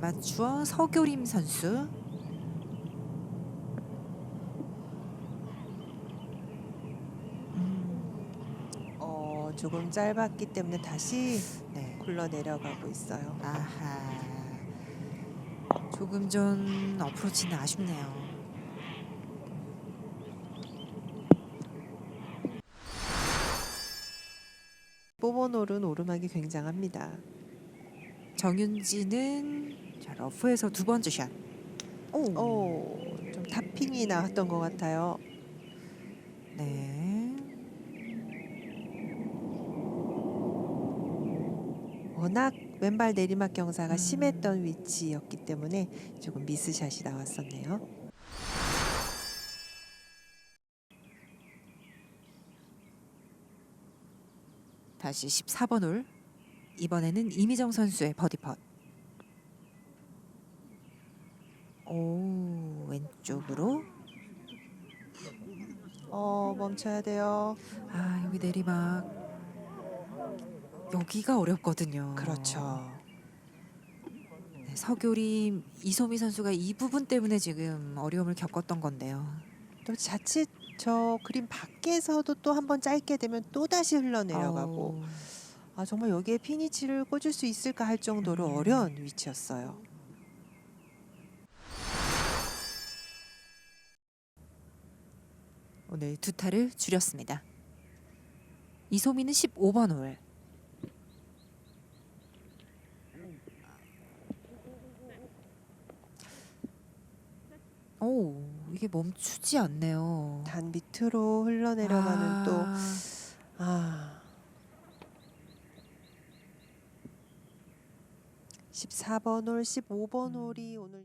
아마추어 서교림 선수. 음, 어, 조금 짧았기 때문에 다시 네. 굴러 내려가고 있어요. 아하. 조금 전 어프로치는 아쉽네요. 뽀보놀은 오르막이 굉장합니다. 정윤지는 자, 러프에서 두 번째 샷. 오. 오, 좀 타핑이 나왔던 것 같아요. 네. 워낙 왼발 내리막 경사가 음. 심했던 위치였기 때문에 조금 미스샷이 나왔었네요. 다시 14번 홀. 이번에는 이미정 선수의 버디 펫. 오, 왼쪽으로. 어, 멈춰야 돼요. 아, 여기 내리막. 여기가 어렵거든요. 그렇죠. 네, 서교림 이소미 선수가 이 부분 때문에 지금 어려움을 겪었던 건데요. 또 자칫 저 그림 밖에서도 또 한 번 짧게 되면 또 다시 흘러내려가고 아우, 아 정말 여기에 피니치를 꽂을 수 있을까 할 정도로 음. 어려운 위치였어요. 오늘 두 타를 줄였습니다. 이소미는 15번 홀. 오, 이게 멈추지 않네요. 단 밑으로 흘러내려가는 아, 또 아. 14번 홀, 15번 홀이 오늘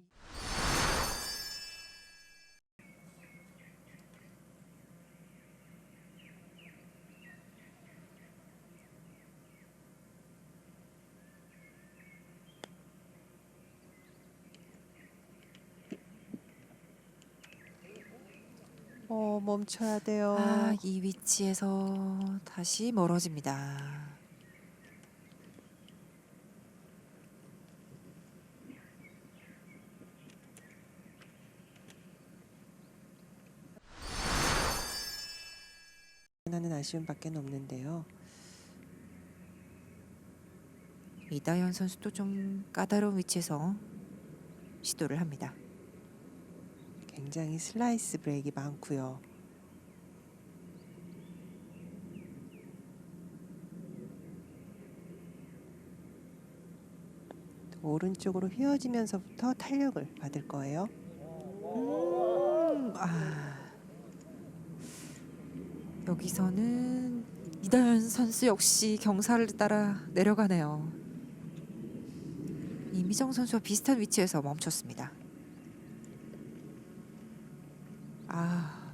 어, 멈춰야 돼요. 아, 이 위치에서 다시 멀어집니다. 하나는 아쉬움밖에 없는데요. 이다현 선수도 좀 까다로운 위치에서 시도를 합니다. 굉장히 슬라이스 브레이크 많고요. 또 오른쪽으로 휘어지면서부터 탄력을 받을 거예요. 음, 아. 여기서는 이다현 선수 역시 경사를 따라 내려가네요. 이미정 선수와 비슷한 위치에서 멈췄습니다. 아,